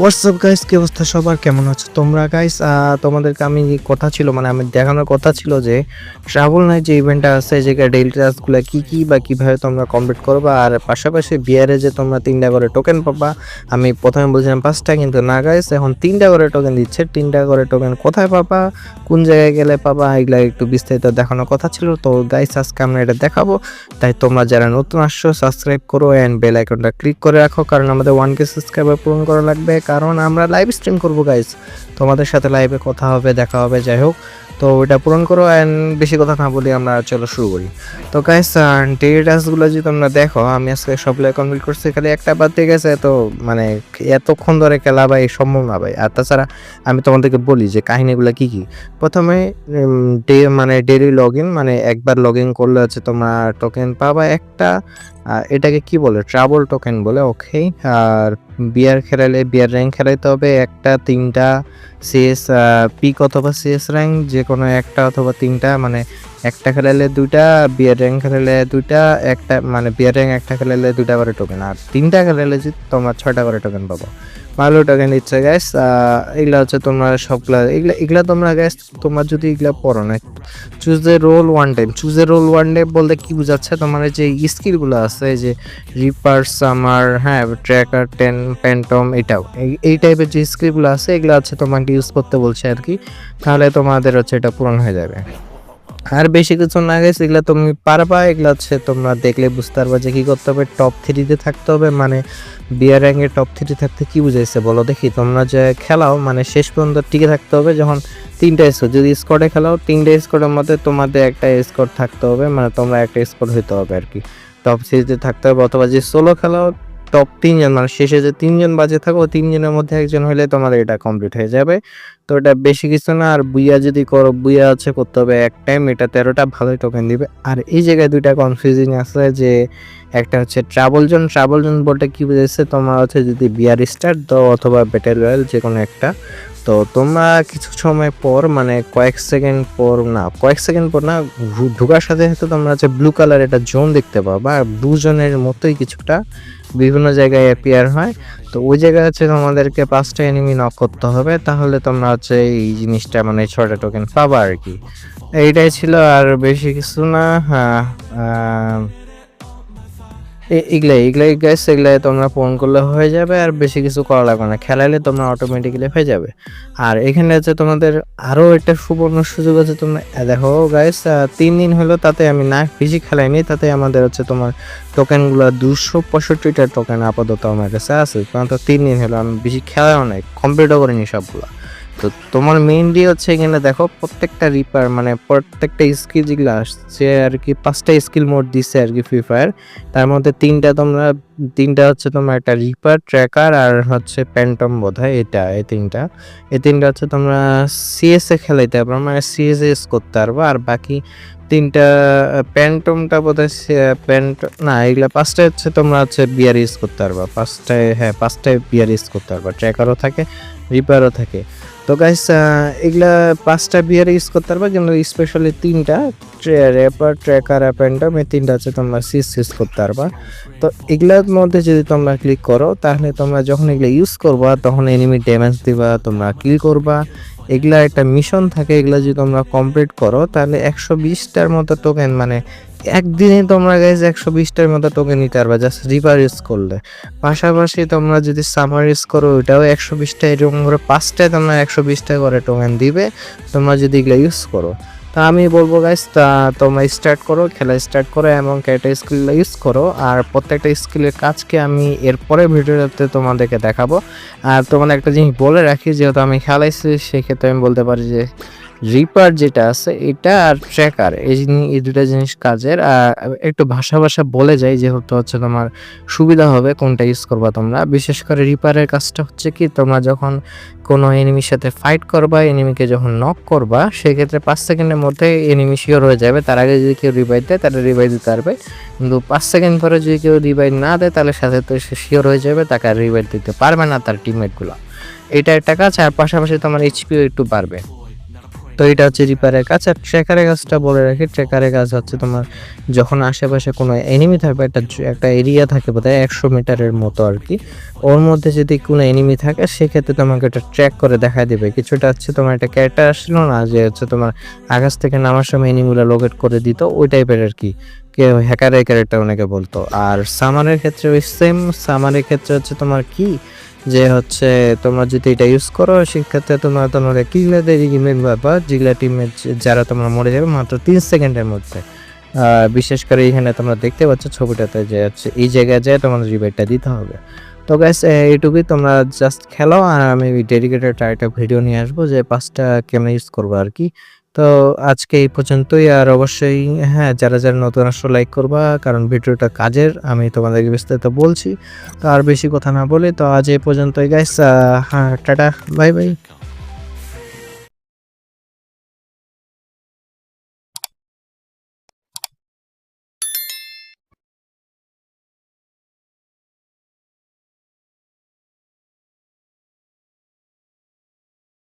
WhatsApp guys কি অবস্থা? সবার কেমন আছো? তোমরা গাইস তোমাদেরকে আমি কথা ছিল মানে আমি দেখানোর কথা ছিল যে ট্রাভেল নাইট যে ইভেন্টটা আছে যেখানে ডেইলি টাস্কগুলো কী কী বা কীভাবে তোমরা কমপ্লিট করবা, আর পাশাপাশি বিয়ারে যে তোমরা তিনটা করে টোকেন পাবা, আমি প্রথমে বলছিলাম পাঁচটা, কিন্তু না গাইস এখন তিনটা করে টোকেন দিচ্ছে। তিনটা করে টোকেন কোথায় পাবা? কোন জায়গায় গেলে পাবা? এগুলা একটু বিস্তারিত দেখানোর কথা ছিল। তো গাইস আজকে আমরা এটা দেখাবো। তাই তোমরা যারা নতুন আসছো সাবস্ক্রাইব করো অ্যান্ড বেল আইকনটা ক্লিক করে রাখো, কারণ আমাদের ওয়ান কে সাবস্ক্রাইবার পূরণ করা লাগবে। কারণ আমরা লাইভ স্ট্রিম করব গাইস তোমাদের সাথে লাইভে কথা হবে, দেখা হবে, যাই হোক। তো ওটা পূরণ করো অ্যান্ড বেশি কথা না বলি আমরা চলো শুরু করি। তো গাইস ডেলি টাস্কগুলো যদি তোমরা দেখো, আমি আজকে সবগুলো কমপ্লিট করছি, খালি একটা বাদ দিয়ে গেছে তো মানে এতক্ষণ ধরে খেলা ভাই সম্ভব না ভাই। আর তাছাড়া আমি তোমাদেরকে বলি যে কাহিনীগুলো কি কি? প্রথমে ডে মানে ডেলি লগ ইন মানে একবার লগ ইন করলে হচ্ছে তোমার টোকেন পাবা একটা এটাকে কি বলে? ট্রাভেল টোকেন বলে ওকে আর বিয়ার খেলালে বিয়ার র্যাঙ্ক খেলাইতে হবে একটা, তিনটা সিএস পিক অথবা সিএস র্যাঙ্ক যে কোনো একটা অথবা তিনটা মানে একটা খেলালে দুইটা, বিয়ার র্যাঙ্ক খেলালে দুইটা, একটা মানে বিয়ার র্যাঙ্ক একটা খেলালে দুইটা করে টোকেন আর তিনটা খেলালে যে তোমার ছয়টা করে টোকেন পাবো। ভালো টোকেন দিচ্ছে গ্যাস এগুলা হচ্ছে তোমরা সবগুলা, এগুলা এগুলা তোমরা গ্যাস তোমার যদি এগুলা পড়ো না choose a role one time choose a role one time বলতে কি বোঝাচ্ছে? তোমার যে স্কিলগুলো আছে যে রিপার সামার হ্যাঁ ট্র্যাকার টেন প্যান্টম এটাও, এই টাইপের যে স্কিলগুলো আছে, এগুলো হচ্ছে তোমাকে ইউজ করতে বলছে আর কি, তাহলে তোমাদের হচ্ছে এটা পূরণ হয়ে যাবে। আর বেশি কিছু না গেছে এগুলো তুমি পারবা, এগুলো হচ্ছে তোমরা দেখলে বুঝতে পারবা যে কী করতে হবে। টপ থ্রিতে থাকতে হবে মানে বিয়ার র্যাঙ্কে টপ থ্রি থাকতে কি বুঝাইছে বলো দেখি। তোমরা যে খেলাও মানে শেষ পর্যন্ত টিকে থাকতে হবে যখন তিনটা স্কোর যদি স্কোরে খেলাও, তিনটা স্কোরের মধ্যে তোমাদের একটা স্কোর থাকতে হবে মানে তোমরা একটা স্কোর হইতে হবে আর কি। টপ থ্রিতে থাকতে হবে, অথবা যে সোলো খেলাও টপ তিনজন মানে শেষে যে তিনজন বাজে থাকো তিনজনের মধ্যে একজন হলে তোমার এটা কমপ্লিট হয়ে যাবে। তো এটা বেশি কিছু না, আর বুইয়া যদি করো, বুইয়া হচ্ছে করতে হবে এক টাইম এটা তেরোটা ভালোই টোকেন দিবে। আর এই জায়গায় দুইটা কনফিউজিং আছে যে, একটা হচ্ছে ট্রাভেল জোন ট্রাভেল জোন বলতে কি বুঝেছে তোমার হচ্ছে যদি বিয়ার স্টার্ট দাও অথবা ব্যাটেল রয়্যাল যে কোনো একটা, তো তোমরা কিছু সময় পর মানে কয়েক সেকেন্ড পর, না, কয়েক সেকেন্ড পর না ঢোকার সাথে সাথে তোমরা হচ্ছে ব্লু কালার একটা জোন দেখতে পাবা। আর ব্লু জোনের মতোই কিছুটা বিভিন্ন জায়গায় অ্যাপিয়ার হয়। তো ওই জায়গায় হচ্ছে তোমাদেরকে পাঁচটা এনিমি নক করতে হবে। তাহলে তোমরা হচ্ছে এই জিনিসটা মানে ছটা টোকেন পাবা আর কি। এইটাই ছিল আর বেশি কিছু না। হ্যাঁ এগুলাই এগুলাই গ্যাস এগুলাই তোমরা পূরণ করলে হয়ে যাবে আর বেশি কিছু করা লাগবে না। খেলাইলে তোমরা অটোমেটিক্যালি হয়ে যাবে। আর এখানে আছে তোমাদের আরও একটা সুবর্ণ সুযোগ আছে তোমরা দেখো গাইস তিন দিন হলো তাতে আমি না বেশি খেলাইনি, তাতে আমাদের হচ্ছে তোমার টোকেনগুলো দুশো পঁয়ষট্টিটা টোকেন আপাতত আমার কাছে আছে। তো তিন দিন হলো, আমি বেশি খেলাও নাই কমপ্লিটও করিনি সবগুলো। তো তোমার মেইনলি হচ্ছে এখানে দেখো প্রত্যেকটা রিপার মানে প্রত্যেকটা স্কিল যেগুলো আসছে আর কি পাঁচটা স্কিল মোড দিচ্ছে আর কি ফ্রি ফায়ার তার মধ্যে তিনটা তোমরা, তিনটা হচ্ছে তোমার একটা রিপার ট্র্যাকার আর হচ্ছে প্যান্টম বোধ হয় এটা, এই তিনটা। এই তিনটা হচ্ছে তোমরা সিএসএ খেলাইতে পারো মানে সিএসএ ইউজ করতে পারব। আর বাকি তিনটা প্যান্টমটা বোধ হয় প্যান্ট না, এগুলা পাঁচটা হচ্ছে তোমরা হচ্ছে বিয়ার ইউজ করতে পারবা। পাঁচটায় হ্যাঁ পাঁচটায় বিয়ার ইউজ করতে পারবা। ট্র্যাকারও থাকে রিপারও থাকে। তো গাইস এগুলা পাঁচটা বিয়ার ইউজ করতে পারবে, কিন্তু স্পেশালি তিনটা র্যাপার ট্র্যাকার প্যান্টম এই তিনটা আছে তোমরা সিস ইউজ করতে পারবা। তো এগুলার মধ্যে যদি তোমরা ক্লিক করো, তাহলে তোমরা যখন এগুলো ইউজ করবা, তখন এনিমি ড্যামেজ দিবা, তোমরা কিল করবা। এগুলা একটা মিশন থাকে, এগুলা যদি তোমরা কমপ্লিট করো, তাহলে একশো বিশটার মতো টোকেন মানে একদিনে তোমরা গাইজ একশো বিশটার মতো টোকেন নিতে পারবে জাস্ট রিভার ইউজ করলে। পাশাপাশি তোমরা যদি সামার ইউজ করো, ওইটাও একশো বিশটা এরকম করে পাঁচটায় তোমরা একশো বিশটা করে টোকেন দিবে, তোমরা যদি এগুলো ইউজ করো। তা আমি বলব গাইস তা তোমরা স্টার্ট করো, খেলা স্টার্ট করো এবং একটা স্কিল ইউজ করো। আর প্রত্যেকটা স্কিলের কাজকে আমি এরপরে ভিডিওতে তোমাদেরকে দেখাবো। আর তোমাদের একটা জিনিস বলে রাখি, যেহেতু আমি খেলাইছি, সেক্ষেত্রে আমি বলতে পারি যে রিপার যেটা আছে, এটা আর ট্র্যাকার এই এই দুটা জিনিস কাজের একটু ভাষা ভাষা বলে যাই, যেহেতু হচ্ছে তোমার সুবিধা হবে কোনটা ইউজ করবা তোমরা। বিশেষ করে রিপারের কাজটা হচ্ছে কি, তোমরা যখন কোনো এনিমির সাথে ফাইট করবা এনিমিকে যখন নক করবা, সেক্ষেত্রে পাঁচ সেকেন্ডের মধ্যে এনিমি শিওর হয়ে যাবে। তার আগে যদি কেউ রিভাইভ দেয় তাহলে রিভাইভ দিতে পারবে। কিন্তু পাঁচ সেকেন্ড পরে যদি কেউ রিভাইভ না দেয়, তাহলে সাথে তো সে শিওর হয়ে যাবে, তাকে আর রিভাইভ দিতে পারবে না তার টিমমেটগুলো এটা একটা কাজ, আর পাশাপাশি তোমার এইচপিও একটু বাড়বে। তো এটা হচ্ছে রিপারের কাজ। আর ট্রেকারের কাজটা বলে রাখি ট্রেকারের কাজ হচ্ছে তোমার যখন আশেপাশে কোনো এনিমি থাকবে, একটা একটা এরিয়া থাকে বোধহয় একশো মিটারের মতো আর কি, ওর মধ্যে যদি কোনো এনিমি থাকে, সেক্ষেত্রে তোমাকে এটা ট্র্যাক করে দেখা দেবে। কিছুটা হচ্ছে তোমার একটা ক্যারেক্টার আসছিল না, যে হচ্ছে তোমার আকাশ থেকে নামার সময় এনিমিগুলো লোকেট করে দিত, ওই টাইপের আর কি। কেউ হ্যাকারের ক্যারেক্টার অনেকে বলতো। আর সামারের ক্ষেত্রে ওই সেম সামারের ক্ষেত্রে হচ্ছে তোমার কি যে হচ্ছে তোমরা যদি এটা ইউজ করো, সেক্ষেত্রে তোমরা তোমার কিগলাদের টিমের ব্যাপার জিগলা টিমের যারা তোমরা মরে যাবে মাত্র তিন সেকেন্ডের মধ্যে। বিশেষ করে এখানে তোমরা দেখতে পাচ্ছ ছবিটাতে যে হচ্ছে এই জায়গায় যায় তোমাদের রিবেটটা দিতে হবে। তো গ্যাস এইটুকুই তোমরা জাস্ট খেলো, আর আমি ডেডিকেটেড একটা ভিডিও নিয়ে আসব যে পাঁচটা কেমন ইউজ করব আর কি। তো আজকে এই পর্যন্তই, আর অবশ্যই হ্যাঁ যারা যারা নতুন আসো লাইক করবা, কারণ ভিডিওটা কাজের, আমি তোমাদেরকে বিস্তারিত বলছি। তো আর বেশি কথা না বলে, তো আজ এই পর্যন্তই গাইস হ্যাঁ টাটা বাই বাই